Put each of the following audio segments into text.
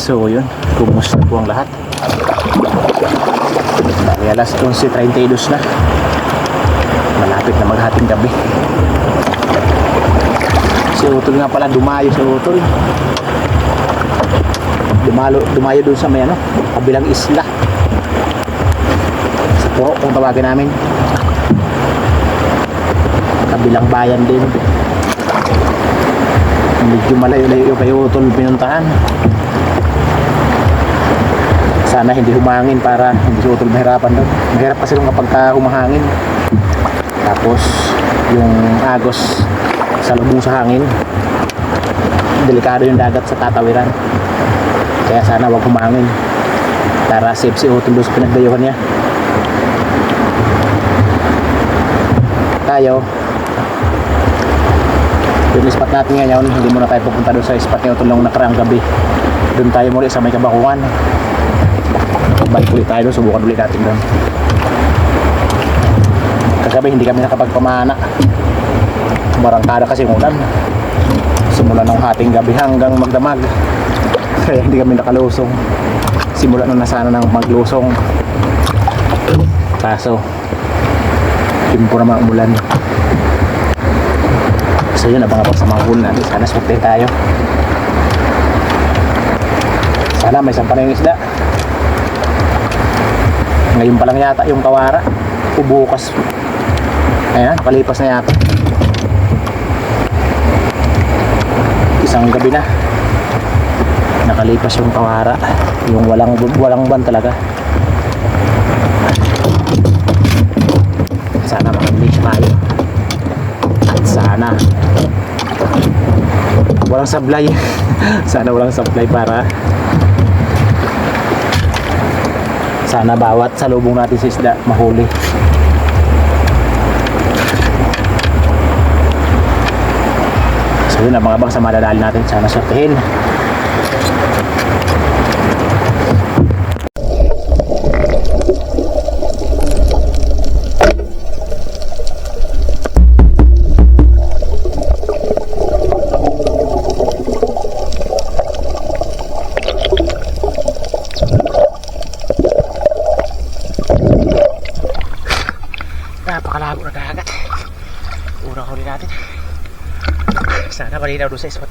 So yun, kumusta po ang lahat? Bali alas 11.32 na. Malapit na maghating gabi. Si Utol nga pala, dumayo si Utol. Dumalo, dumayo doon sa may ano, kabilang isla. Sa Puro kung tawagin namin. Kabilang bayan din. Medyo malayo-layo kay Utol pinuntahan. Sana hindi humangin para hindi si Utol mahirapan doon. Mahirap kasi nung kapag ka humahangin. Tapos yung agos sa lubong sa hangin. Delikado yung dagat sa tatawiran. Kaya sana wag humangin. Para safe si Utol doon sa pinagdayuhan niya. Tayo, yung spot natin ngayon, hindi muna tayo pupunta doon sa spot na ito nung nakaraang gabi. Doon tayo muli sa may kabakuan. Balik ulit tayo subukan ulit natin doon. Kagabi hindi kami nakapagpamana. Barangkada kasi yung ulan. Simula ng hating gabi hanggang magdamag. Kaya hindi kami nakalusong. Simula na nasana ng maglusong. Kaso, timpo naman umulan. So yun, abang-abang sa mga huli natin. Sana swerte tayo. Sana may sampa na yung isda. Ngayon pa lang yata yung kawara. O bukas. Ayan, nakalipas na yata. Isang gabi na. Nakalipas yung kawara. Yung walang walang ban talaga. Sana makabilis tayo. At sana walang supply. sana walang supply para sana bawat salubong natin sa isda mahuli. So yun, abang-abang sa madadali natin. Sana sortihin. Napakalabo na dagat. Unang huli natin. Sana malinaw doon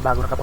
ke ke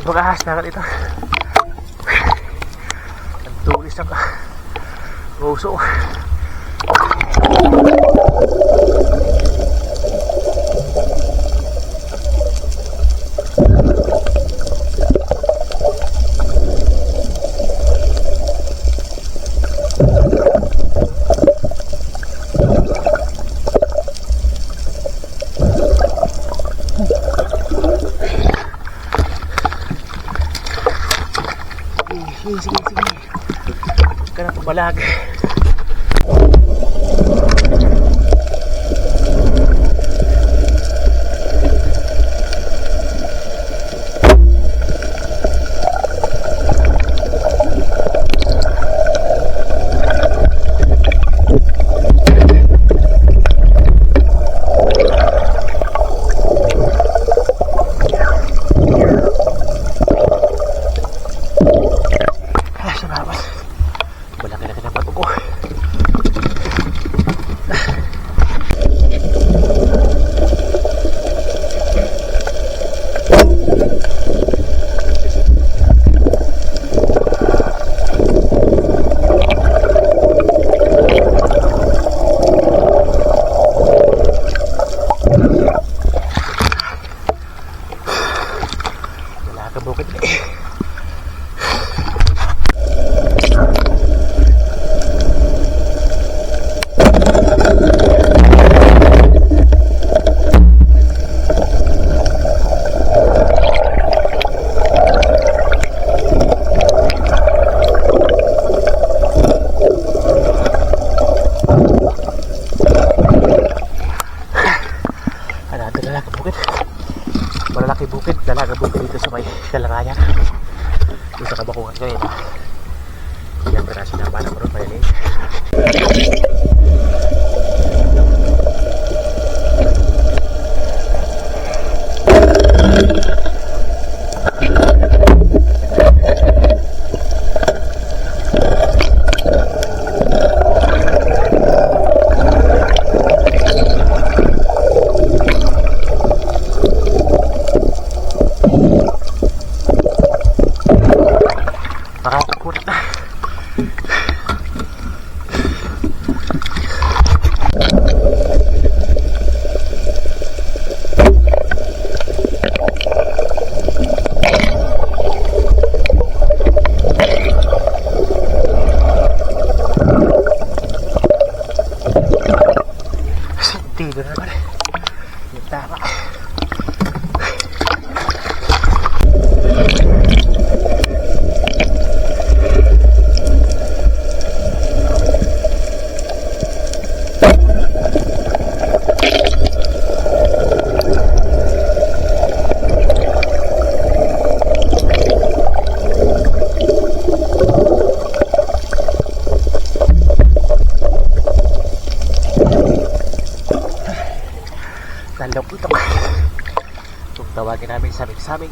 May bagahas na ito. Ang tugis na ah, ka. Uso. Uso. dag. sabik-sabik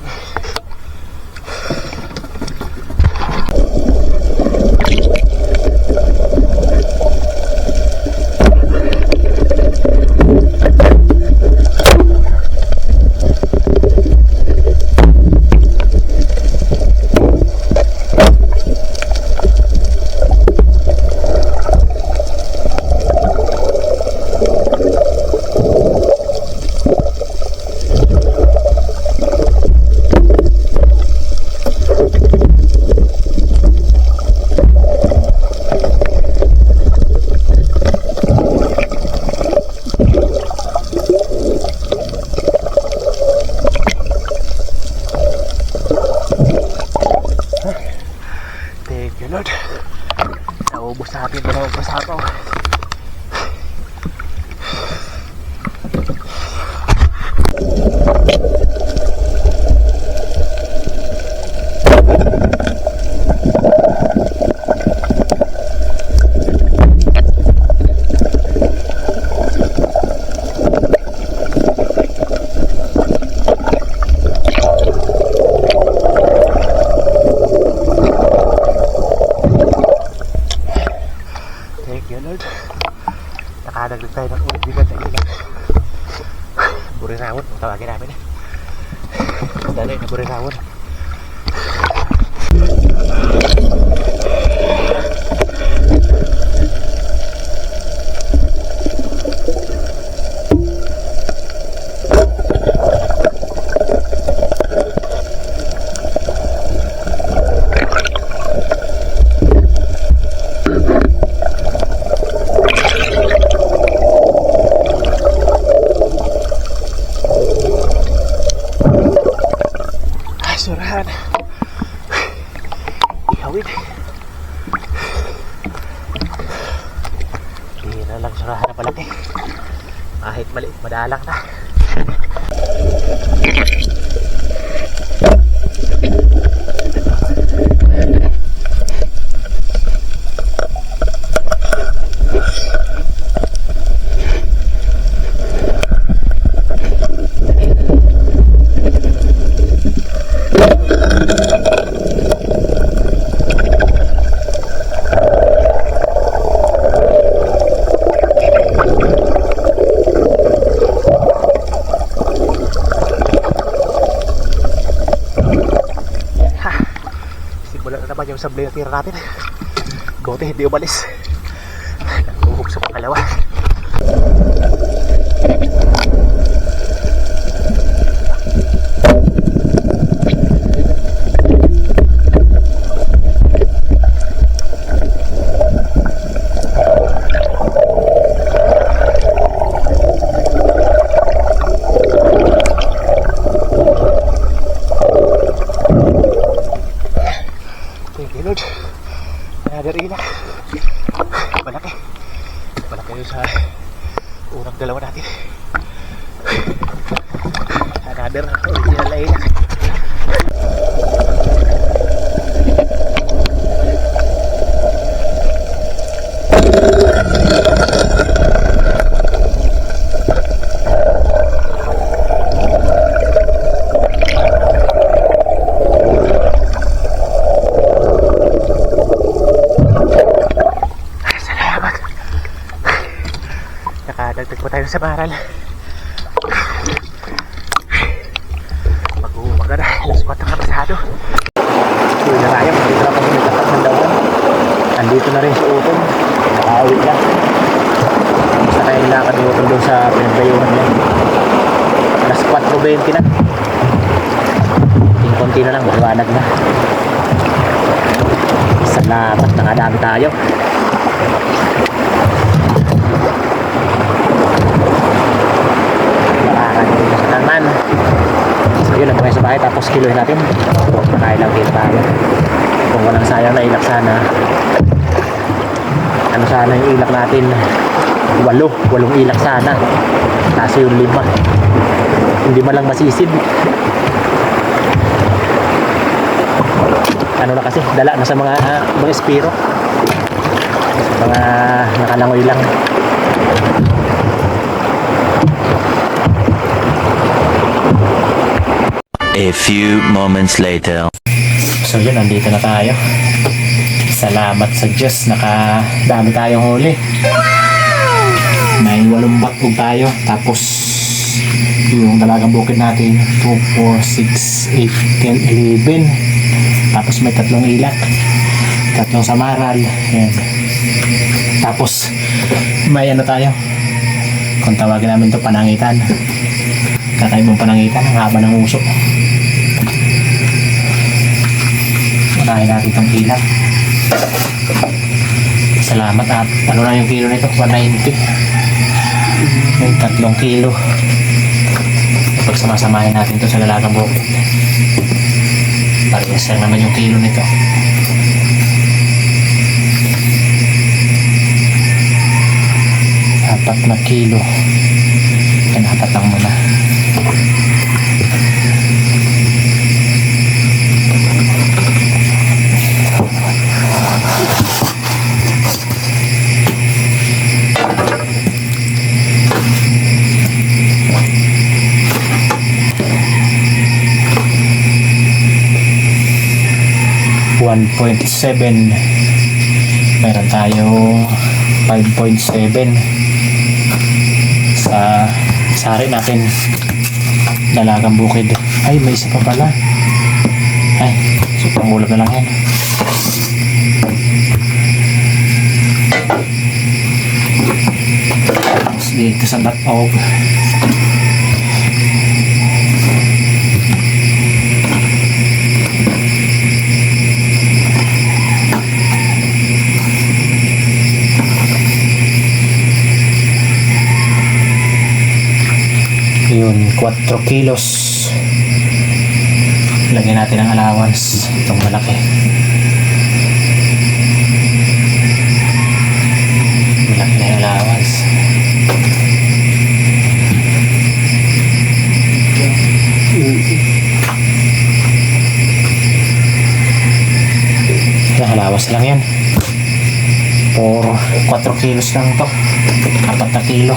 Nakadagdag tayo ng ulit bigat ng ilan. Burinawon, tawagin namin eh. Dali na burinawon. lang surahan na palaki kahit maliit madalang na. tatlo yung tira natin. Buti hindi umalis. Sa baral. Mag-uumaga na. Alas 4 ang kabasado. Uwi na tayo. Dito na kami nagtapat ng dawan. Andito na rin si Utong. Nakauwi na. Basta tayo nilakad ni Utong doon sa pinagdayuhan niya. Alas 4.20 na. Konti na lang. Maliwanag na. Salamat. Nakadami tayo. Nakakalimutan sa naman. So yun, nagpapay kilohin natin. Huwag makain lang tayo. Kung walang sayang na ilak sana. Ano sana yung ilak natin? Walo. Walong ilak sana. Kaso yung lima. Hindi man lang masisid. Ano na kasi, dala na sa mga uh, mga espiro. Mga nakalangoy lang. A few moments later. So yun, nandito na tayo. Salamat sa Diyos, nakadami tayong huli. May walong batog tayo. Tapos yung dalagang bukid natin, 2, 4, 6, 8, 10, 11. Tapos may tatlong ilak. Tatlong samaral. Yan. Tapos may ano tayo. Kung tawagin namin to panangitan. Kakaibang panangitan, ang haba ng usok. Unahin natin itong ilat. Salamat at ano na yung kilo nito? 190. May tatlong kilo. Pagsamasamahin natin to sa lalagang bukid. Parehas lang naman yung kilo nito. Apat na kilo. Yan, apat lang muna. one point seven meron tayong 5.7 sa sari natin. Dalagang bukid. Ay may isa pa pala. Ay supang ulam na lang yan. Dito sa batog yun 4 kilos. Lagyan natin ang allowance itong malaki. Malaki na yung allowance. Allowance lang yan for 4 kilos lang to. 4 na kilo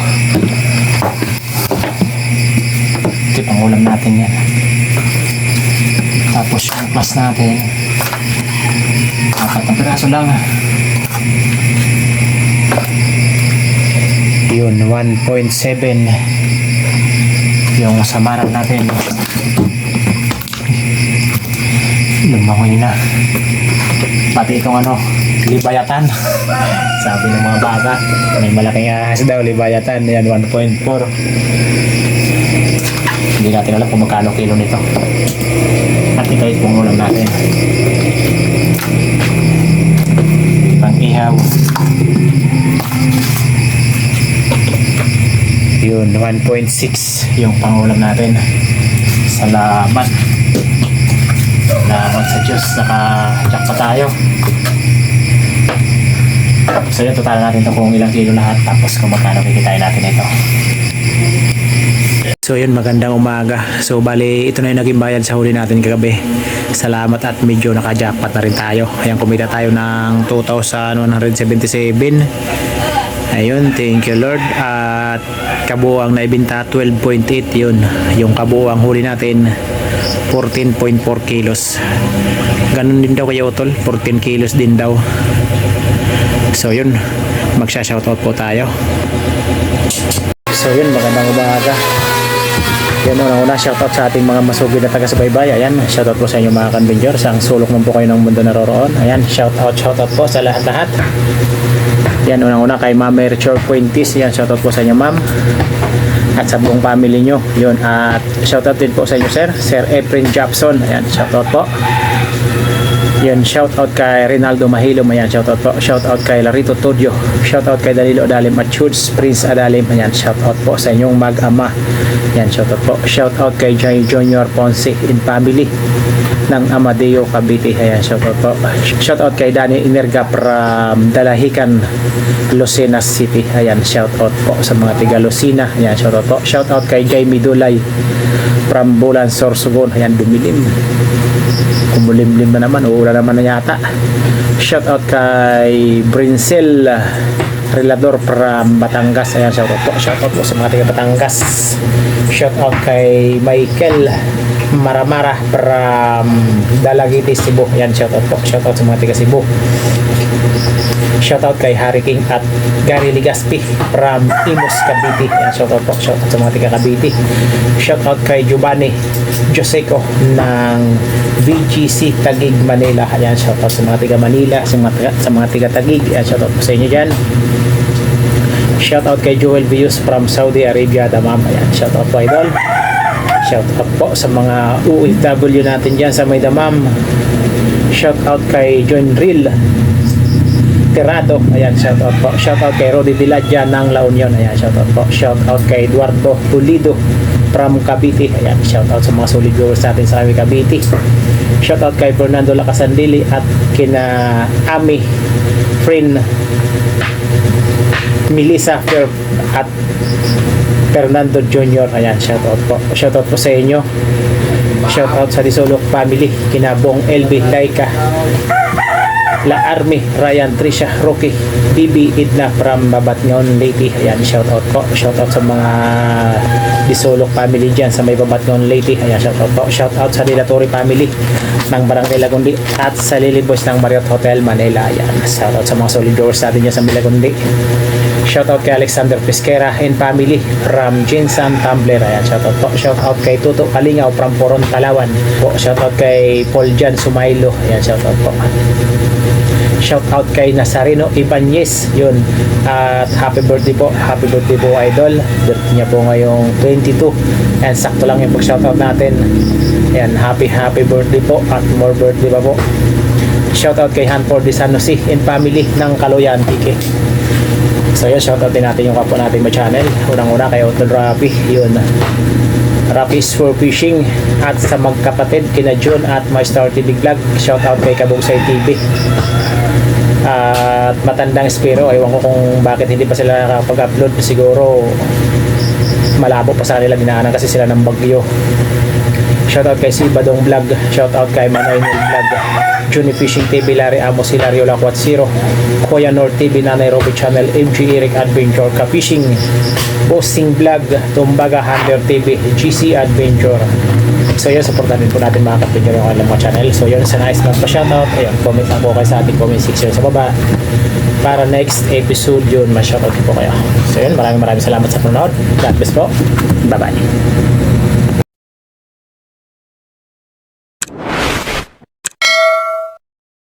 ulam natin yan. Tapos yung plus natin apat na piraso lang. Yun 1.7 yung samaran natin. Lumangoy na. Pati itong ano libayatan. Sabi ng mga bata may malaking ahas daw libayatan. Yan 1.4 hindi natin alam kung magkano kilo nito. At ito yung ulam natin. Pang ihaw. Yun, 1.6 yung pangulam natin. Salamat. Salamat sa Diyos. Naka-jack pa tayo. So yun, total natin ito kung ilang kilo lahat. Tapos kung magkano kikitain natin ito. So yun, magandang umaga. So bali, ito na yung naging bayad sa huli natin kagabi. Salamat at medyo naka-jackpot na rin tayo. Ayan, kumita tayo ng 2,177. Ayun, thank you Lord. At kabuang na ibinta 12.8 yun. Yung kabuang huli natin 14.4 kilos. Ganun din daw kay Otol, 14 kilos din daw. So yun, magsha-shoutout po tayo. So yun, magandang umaga. Yan una-una, shoutout sa ating mga masugid na taga-subaybay. Ayan, shoutout po sa inyo mga conveniors. Ang sulok man po kayo ng mundo naroroon. Ayan, shoutout, shoutout po sa lahat-lahat. Yan, unang-una kay Ma'am Richard Fuentes. Yan, shoutout po sa inyo, Ma'am. At sa buong family nyo. Yun, at shoutout din po sa inyo, Sir. Sir Efren Japson. Ayan, shoutout po. Yan, shout out kay Rinaldo Mahilo, ayan, shout out po. Shout out kay Larito Todio. Shout out kay Dalilo Adalim at Chuds Prince Adalim, ayan, shout out po sa inyong mag-ama. Yan, shout out po. Shout out kay Jay Junior Ponce in family ng Amadeo Cavite. Ayan, shout out po. Shout out kay Danny Inerga from Dalahican, Lucena City. Ayan, shout out po sa mga tiga Lucena. Ayan, shout out po. Shout out kay Jamie Dulay from Bulan Sorsogon. Ayan, dumilim kumulimlim na naman, uulan naman na yata. Shout out kay Brincel Relador from Batangas. Ayan, shout out po. Shout out po sa mga taga Batangas. Shout out kay Michael Maramara from Dalagiti, Cebu. Ayan, shout out po. Shout out sa mga taga Cebu. Shout out kay Harry King at Gary Ligaspi from Imus, Cavite. Ayan, shout out po. Shout out sa mga taga Cavite. Shout out kay Giovanni Joseco ng VGC Tagig Manila. Ayan, shout out sa mga taga Manila, sa mga taga, sa mga taga Tagig. Ayan, shout out po sa inyo dyan. Shout out kay Joel Vius from Saudi Arabia, Damam. Ayan, shout out po idol. Shout out po sa mga OFW natin dyan sa may Damam. Shout out kay John Rill Tirado. Ayan, shout out po. Shout out kay Rodi Diladja ng La Union. Ayan, shout out po. Shout out kay Eduardo Pulido from Cavite. Ayan, shout out sa mga solid viewers natin sa kami Cavite. Shout out kay Fernando Lacasandili at kina Ami Frin Melissa Fer at Fernando Jr. Ayan, shout out po. Shout out po sa inyo. Shout out sa Disolok family, kina Bong LB Laika, La Army, Ryan, Trisha, Rocky, BB, Idna from Babatngon, Leyte. Ayan, shout out po. Shout out sa mga Disolok family dyan sa may Babatngon, Leyte. Ayan, shout out po. Shout out sa Dilatori family ng Barangay Lagundi at sa Lily Boys ng Marriott Hotel, Manila. Ayan, shout out sa mga solid doors natin dyan sa Milagundi. Shout out kay Alexander Pesquera and family from Jinsan Tumbler. Ayan, shout out po. Shout out kay Tuto Kalingaw from Poron, Palawan. Po, shout out kay Paul Jan Sumailo. Ayan, shout out po. Shout out kay Nazareno Ibanez. Yun. At happy birthday po. Happy birthday po, idol. Birthday niya po ngayong 22. And sakto lang yung pag-shout out natin. Ayan, happy happy birthday po at more birthday pa po. Shout out kay Hanford de and family ng Kaloyan, PK. So yun, shoutout din natin yung kapwa natin may channel. Unang-una kay Otto Rapi, yun. Rapis for Fishing at sa magkapatid kina John at My Star TV Vlog. Shoutout kay Kabugsay TV. At matandang Spiro, ewan ko kung bakit hindi pa sila nakakapag-upload. Siguro malabo pa sa kanila dinaanan kasi sila ng bagyo. Shoutout kay si Badong Vlog. Shoutout kay Manoy Vlog. Juni Fishing TV, Larry Amos, Hilario Lakwat Zero. Kuya North TV, Nanay Robby Channel, MG Eric Adventure, Ka-Fishing, Bossing Vlog, Tumbaga Hunter TV, GC Adventure. So yun, supportan din po natin mga kapityo yung kanilang mga channel. So yun, sa nice magpa-shoutout, ayun, comment lang po kayo sa ating comment section sa baba. Para next episode yun, ma-shoutout po kayo. So yun, maraming maraming salamat sa panonood. God bless po. Bye-bye.